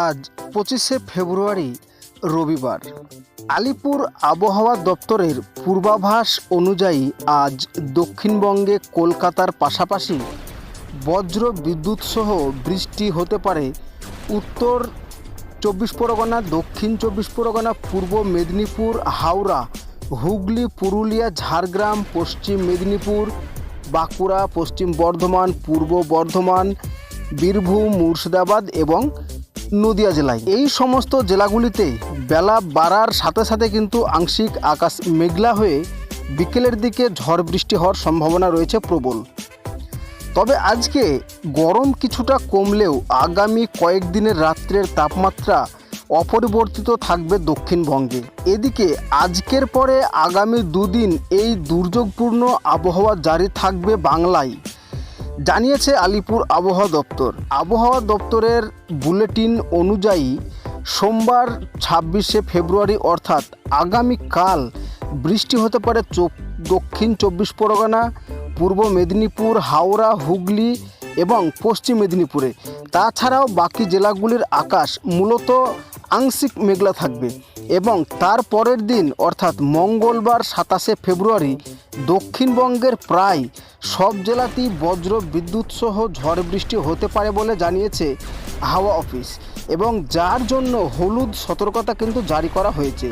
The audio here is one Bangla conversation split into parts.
আজ পঁচিশে ফেব্রুয়ারি, রবিবার। আলিপুর আবহাওয়া দপ্তরের পূর্বাভাস অনুযায়ী আজ দক্ষিণবঙ্গে কলকাতার পাশাপাশি বজ্র বিদ্যুৎ সহ বৃষ্টি হতে পারে। উত্তর চব্বিশ পরগনা, দক্ষিণ চব্বিশ পরগনা, পূর্ব মেদিনীপুর, হাওড়া, হুগলি, পুরুলিয়া, ঝাড়গ্রাম, পশ্চিম মেদিনীপুর, বাঁকুড়া, পশ্চিম বর্ধমান, পূর্ব বর্ধমান, বীরভূম, মুর্শিদাবাদ এবং নদিয়া জেলায়। এই সমস্ত জেলাগুলিতে বেলা বাড়ার সাথে সাথে কিন্তু আংশিক আকাশ মেঘলা হয়ে বিকেলের দিকে ঝড় বৃষ্টি হওয়ার সম্ভাবনা রয়েছে প্রবল। তবে আজকে গরম কিছুটা কমলেও আগামী কয়েকদিনের রাত্রের তাপমাত্রা অপরিবর্তিত থাকবে দক্ষিণবঙ্গে। এদিকে আজকের পরে আগামী দুদিন এই দুর্যোগপূর্ণ আবহাওয়া জারি থাকবে বাংলায়। জানিয়েছে আলিপুর আবহাওয়া দপ্তর। আবহাওয়া দপ্তরের বুলেটিন অনুযায়ী সোমবার ছাব্বিশে ফেব্রুয়ারি অর্থাৎ আগামীকাল বৃষ্টি হতে পারে দক্ষিণ চব্বিশ পরগনা, পূর্ব মেদিনীপুর, হাওড়া, হুগলি এবং পশ্চিম মেদিনীপুরে। তাছাড়াও বাকি জেলাগুলির আকাশ মূলত আংশিক মেঘলা থাকবে এবং তার পরের দিন অর্থাৎ মঙ্গলবার সাতাশে ফেব্রুয়ারি দক্ষিণবঙ্গের প্রায় সব জেলাতেই বজ্র বিদ্যুৎ সহ ঝড় বৃষ্টি হতে পারে বলে জানিয়েছে হাওয়া অফিস এবং যার জন্য হলুদ সতর্কতা কিন্তু জারি করা হয়েছে।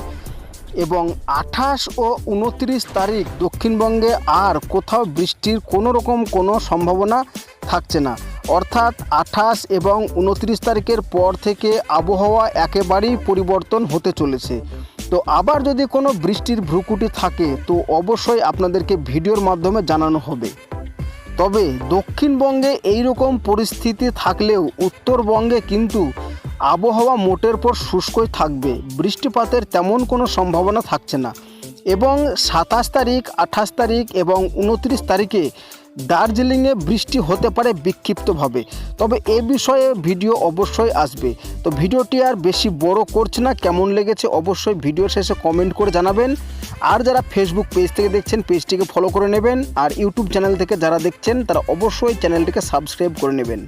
এবং আঠাশ ও উনত্রিশ তারিখ দক্ষিণবঙ্গে আর কোথাও বৃষ্টির কোনো রকম কোনো সম্ভাবনা থাকছে না। অর্থাৎ আঠাশ এবং উনত্রিশ তারিখের পর থেকে আবহাওয়া একেবারেই পরিবর্তন হতে চলেছে। তো আবার যদি কোনো বৃষ্টির ভ্রুকুটি থাকে, তো অবশ্যই আপনাদেরকে ভিডিওর মাধ্যমে জানানো হবে। তবে দক্ষিণবঙ্গে এই রকম পরিস্থিতি থাকলেও উত্তরবঙ্গে কিন্তু আবহাওয়া মোটের পর শুষ্কই থাকবে। বৃষ্টিপাতের তেমন কোনো সম্ভাবনা থাকছে না। এবং সাতাশ তারিখ, আঠাশ তারিখ এবং উনত্রিশ তারিখে দার্জিলিংয়ে বৃষ্টি হতে পারে বিক্ষিপ্তভাবে। তবে এ বিষয়ে ভিডিও অবশ্যই আসবে। তো ভিডিওটি আর বেশি বড় করছে না, কেমন লেগেছে অবশ্যই ভিডিও শেষে কমেন্ট করে জানাবেন। আর যারা ফেসবুক পেজ থেকে দেখছেন পেজটিকে ফলো করে নেবেন। আর ইউটিউব চ্যানেল থেকে যারা দেখছেন, তারা অবশ্যই চ্যানেলটিকে সাবস্ক্রাইব করে নেবেন।